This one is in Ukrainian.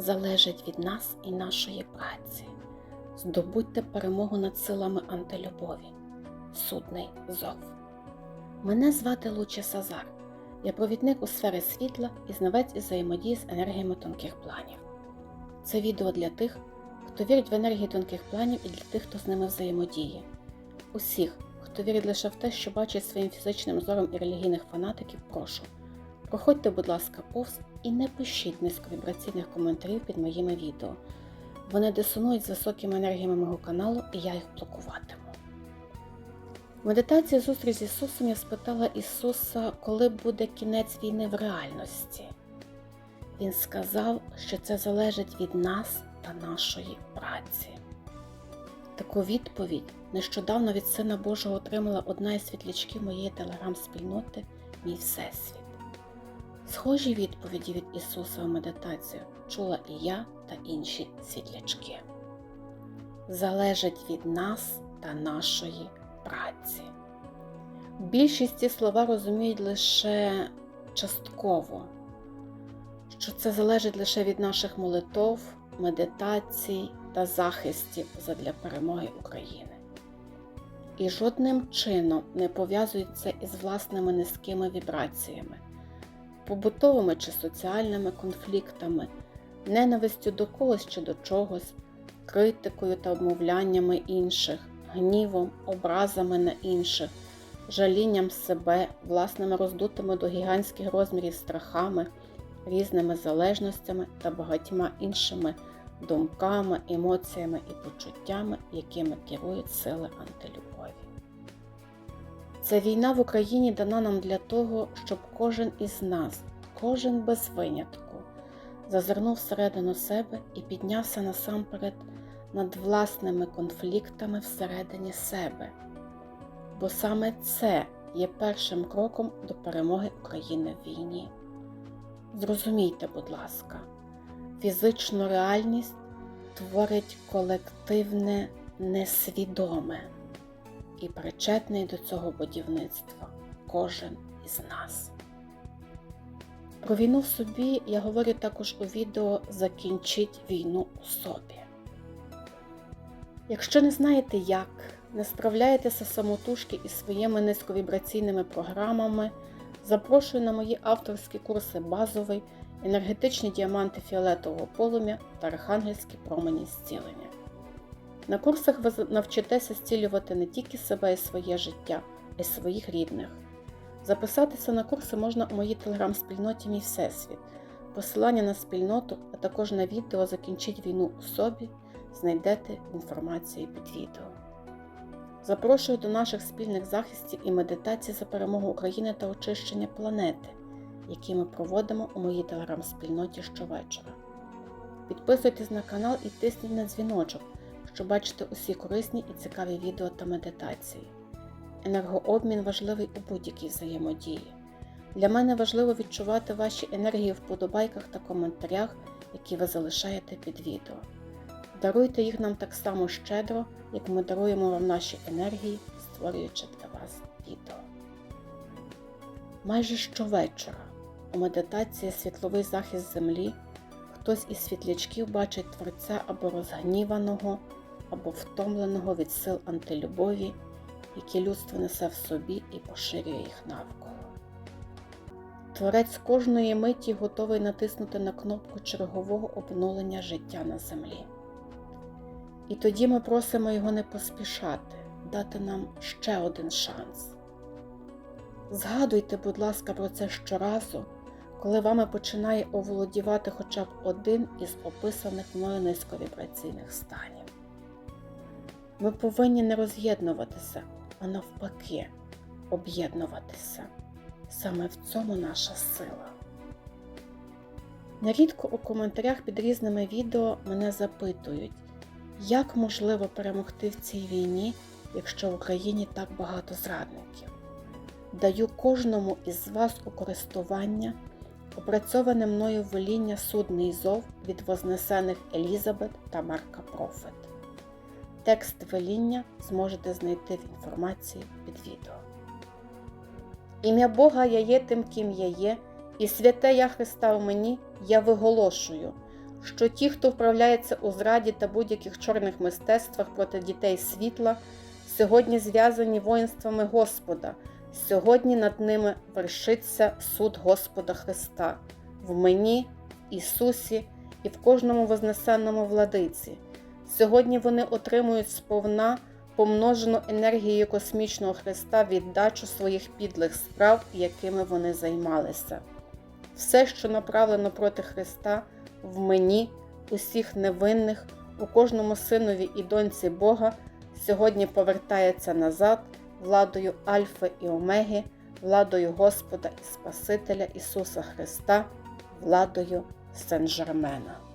залежить від нас і нашої праці. Здобудьте перемогу над силами антилюбові. Судний зов. Мене звати Луча Сазар. Я провідник у сфері світла і знавець із взаємодії з енергіями тонких планів. Це відео для тих, хто вірить в енергії тонких планів і для тих, хто з ними взаємодіє. Усіх, хто вірить лише в те, що бачить своїм фізичним зором і релігійних фанатиків, прошу. Проходьте, будь ласка, повз і не пишіть низьковібраційних коментарів під моїми відео. Вони дисонують з високими енергіями мого каналу, і я їх блокуватиму. В медитації зустріч з Ісусом я спитала Ісуса, коли буде кінець війни в реальності. Він сказав, що це залежить від нас та нашої праці. Таку відповідь нещодавно від Сина Божого отримала одна із світлячків моєї телеграм-спільноти Мій Всесвіт. Схожі відповіді від Ісуса в медитацію чула і я та інші світлячки. Залежить від нас та нашої праці. Більшість ці слова розуміють лише частково, що це залежить лише від наших молитов, медитацій та захистів задля перемоги України. І жодним чином не пов'язується із власними низькими вібраціями, побутовими чи соціальними конфліктами, ненавистю до когось чи до чогось, критикою та обмовляннями інших, гнівом, образами на інших, жалінням себе, власними роздутими до гігантських розмірів страхами, різними залежностями та багатьма іншими думками, емоціями і почуттями, якими керують сили антилюбові. Ця війна в Україні дана нам для того, щоб кожен із нас, кожен без винятку, зазирнув всередину себе і піднявся насамперед над власними конфліктами всередині себе. Бо саме це є першим кроком до перемоги України в війні. Зрозумійте, будь ласка, фізичну реальність творить колективне несвідоме і причетний до цього будівництва кожен із нас. Про війну в собі я говорю також у відео Закінчіть війну у собі. Якщо не знаєте як, не справляєтеся самотужки із своїми низьковібраційними програмами, запрошую на мої авторські курси базовий, енергетичні діаманти фіолетового полум'я та архангельські промені зцілення. На курсах ви навчитеся зцілювати не тільки себе і своє життя, а й своїх рідних. Записатися на курси можна у моїй телеграм-спільноті Мій Всесвіт. Посилання на спільноту, а також на відео Закінчіть війну у собі знайдете в інформації під відео. Запрошую до наших спільних захистів і медитацій за перемогу України та очищення планети, які ми проводимо у моїй телеграм-спільноті щовечора. Підписуйтесь на канал і тисніть на дзвіночок, щоб бачити усі корисні і цікаві відео та медитації. Енергообмін важливий у будь-якій взаємодії. Для мене важливо відчувати ваші енергії в вподобайках та коментарях, які ви залишаєте під відео. Даруйте їх нам так само щедро, як ми даруємо вам наші енергії, створюючи для вас відео. Майже щовечора у медитації Світловий захист землі хтось із світлячків бачить творця або розгніваного, або втомленого від сил антилюбові, які людство несе в собі і поширює їх навколо. Творець кожної миті готовий натиснути на кнопку чергового обнулення життя на землі. І тоді ми просимо його не поспішати, дати нам ще один шанс. Згадуйте, будь ласка, про це щоразу, коли вами починає оволодівати хоча б один із описаних мною низьковібраційних станів. Ми повинні не роз'єднуватися, а навпаки, об'єднуватися. Саме в цьому наша сила. Нерідко у коментарях під різними відео мене запитують, як можливо перемогти в цій війні, якщо в Україні так багато зрадників. Даю кожному із вас у користування опрацьоване мною воління судний зов від вознесених Елізабет та Марка Профет. Текст веління зможете знайти в інформації під відео. Ім'я Бога я є тим, ким я є, і святе я Христа в мені я виголошую. що ті, хто вправляється у зраді та будь-яких чорних мистецтвах проти дітей світла, сьогодні зв'язані воїнствами Господа, сьогодні над ними вершиться суд Господа Христа в мені, Ісусі і в кожному вознесенному владиці. Сьогодні вони отримують сповна помножену енергією космічного Христа віддачу своїх підлих справ, якими вони займалися. Все, що направлено проти Христа, в мені, усіх невинних, у кожному синові і доньці Бога, сьогодні повертається назад владою Альфи і Омеги, владою Господа і Спасителя Ісуса Христа, владою Сен-Жермена.